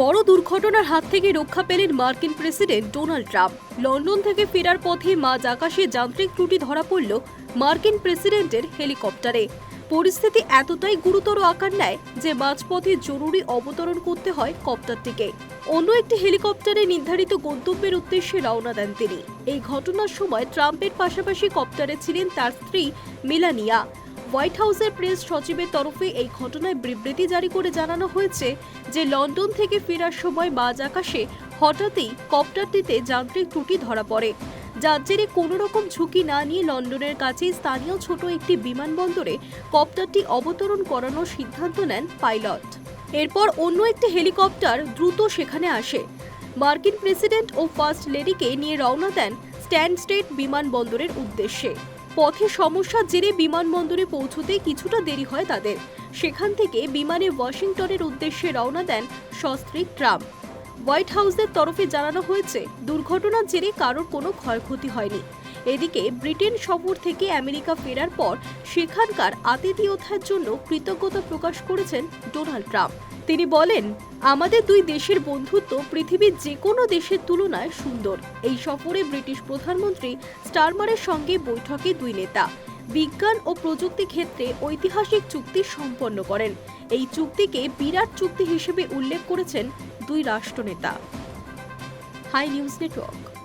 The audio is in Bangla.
বড় দুর্ঘটনার হাত থেকে রক্ষা পেলেন মার্কিন প্রেসিডেন্ট ডোনাল্ড ট্রাম্প। লন্ডন থেকে ফেরার পথে মাঝ আকাশে যান্ত্রিক ত্রুটি ধরা পড়ল মার্কিন প্রেসিডেন্টের হেলিকপ্টারে। পরিস্থিতি এতটাই গুরুতর আকার নেয় যে মাঝপথে জরুরি অবতরণ করতে হয় কপ্টারটিকে। অন্য একটি হেলিকপ্টারে নির্ধারিত গন্তব্যের উদ্দেশ্যে রওনা দেন তিনি। এই ঘটনার সময় ট্রাম্পের পাশাপাশি কপ্টারে ছিলেন তার স্ত্রী মিলানিয়া। হোয়াইট হাউসের প্রেস সচিবের তরফে এই ঘটনায় বিবৃতি জারি করে জানানো হয়েছে যে লন্ডন থেকে ফেরার সময় বাজ আকাশে হঠাৎই কপ্টারটিতে যান্ত্রিক ত্রুটি ধরা পড়ে। যার জেরে কোনো রকম ঝুঁকি না নিয়ে লন্ডনের কাছে স্থানীয় ছোট একটি বিমানবন্দরে কপ্টারটি অবতরণ করানোর সিদ্ধান্ত নেন পাইলট। এরপর অন্য একটি হেলিকপ্টার দ্রুত সেখানে আসে। মার্কিন প্রেসিডেন্ট ও ফার্স্ট লেডিকে নিয়ে রওনা দেন স্ট্যান্ড স্টেট বিমানবন্দরের উদ্দেশ্যে। পথে সমস্যার জেরে বিমানবন্দরে পৌঁছতে কিছুটা দেরি হয় তাদের। সেখান থেকে বিমানে ওয়াশিংটনের উদ্দেশ্যে রওনা দেন সস্ত্রীক ট্রাম্প। হোয়াইট হাউসের তরফে জানানো হয়েছে, দুর্ঘটনার জেরে কারোর কোনো ক্ষয়ক্ষতি হয়নি। এদিকে, ব্রিটেন সফর থেকে আমেরিকা ফেরার পর সেখানকার আতিথেয়তার জন্য কৃতজ্ঞতা প্রকাশ করেছেন ডোনাল্ড ট্রাম্প। তিনি বলেন, আমাদের দুই দেশের বন্ধুত্ব পৃথিবীর যে কোনো দেশের তুলনায় সুন্দর। এই সফরে ব্রিটিশ প্রধানমন্ত্রী স্টারমারের সঙ্গে বৈঠকে দুই নেতা বিজ্ঞান ও প্রযুক্তি ক্ষেত্রে ঐতিহাসিক চুক্তি সম্পন্ন করেন। এই চুক্তিকে বিরাট চুক্তি হিসেবে উল্লেখ করেছেন দুই রাষ্ট্রনেতা। High news network.